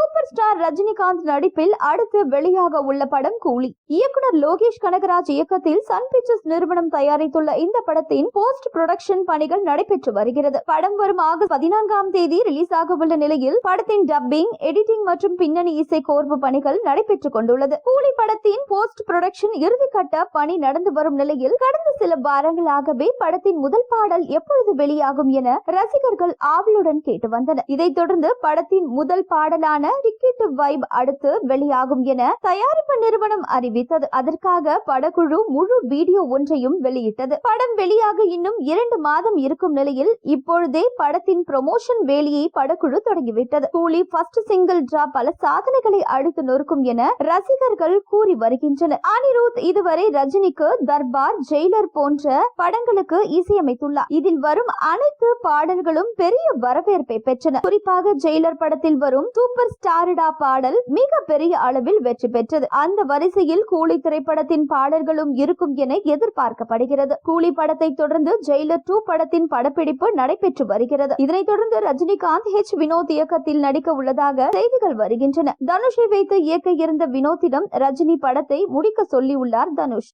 Super star Rajinikanth நடிப்பில் அடுத்து வெளியாக உள்ள படம் கூலி. இயக்குனர் லோகேஷ் கனகராஜ் இயக்கத்தில் சன் பிக்சர்ஸ் நிறுவனம் தயாரித்துள்ள இந்த படத்தின் போஸ்ட் புரொடக்ஷன் பணிகள் நடைபெற்று வருகிறது. படம் வரும் ஆகஸ்ட் பதினான்காம் தேதி ரிலீஸ் ஆக உள்ள நிலையில் படத்தின் டப்பிங் எடிட்டிங் மற்றும் பின்னணி இசை கோர்வு பணிகள் நடைபெற்றுக் கொண்டுள்ளது. கூலி படத்தின் போஸ்ட் புரொடக்ஷன் இறுதிக்கட்ட பணி நடந்து வரும் நிலையில் கடந்த சில வாரங்களாகவே படத்தின் முதல் பாடல் எப்பொழுது வெளியாகும் என ரசிகர்கள் ஆவலுடன் கேட்டு வந்தனர். இதைத் தொடர்ந்து படத்தின் முதல் பாடலான டிக்கெட் வைப் அடுத்து வெளியாகும் என தயாரிப்பு நிறுவனம் அறிவித்தது. அதற்காக படக்குழு முழு வீடியோ ஒன்றையும் வெளியிட்டது. படம் வெளியாக இன்னும் இரண்டு மாதம் இருக்கும் நிலையில் இப்பொழுதே படத்தின் ப்ரொமோஷன் வேலையை படக்குழு தொடங்கிவிட்டது. கூலி ஃபர்ஸ்ட் சிங்கிள் டிரா பல சாதனைகளை அடித்து நொறுக்கும் என ரசிகர்கள் கூறி வருகின்றனர். அனிருத் இதுவரை ரஜினிக்கு தர்பார் ஜெயிலர் போன்ற படங்களுக்கு இசையமைத்துள்ளார். இதில் வரும் அனைத்து பாடல்களும் பெரிய வரவேற்பை பெற்றன. குறிப்பாக ஜெயிலர் படத்தில் வரும் சூப்பர் ஸ்டாரிடா பாடல் மிக பெரிய அளவில் வெற்றி பெற்றது. அந்த வரிசையில் கூலி திரைப்படத்தின் பாடல்களும் இருக்கும் என எதிர்பார்க்கப்படுகிறது. கூலி படத்தை தொடர்ந்து ஜெயிலர் டூ படத்தின் படப்பிடிப்பு நடைபெற்று வருகிறது. இதனைத் தொடர்ந்து ரஜினிகாந்த் ஹெச் வினோத் இயக்கத்தில் நடிக்க உள்ளதாக செய்திகள் வருகின்றன. தனுஷை வைத்து இயக்க இருந்த வினோத்திடம் ரஜினி படத்தை முடிக்க சொல்லியுள்ளார் தனுஷ்.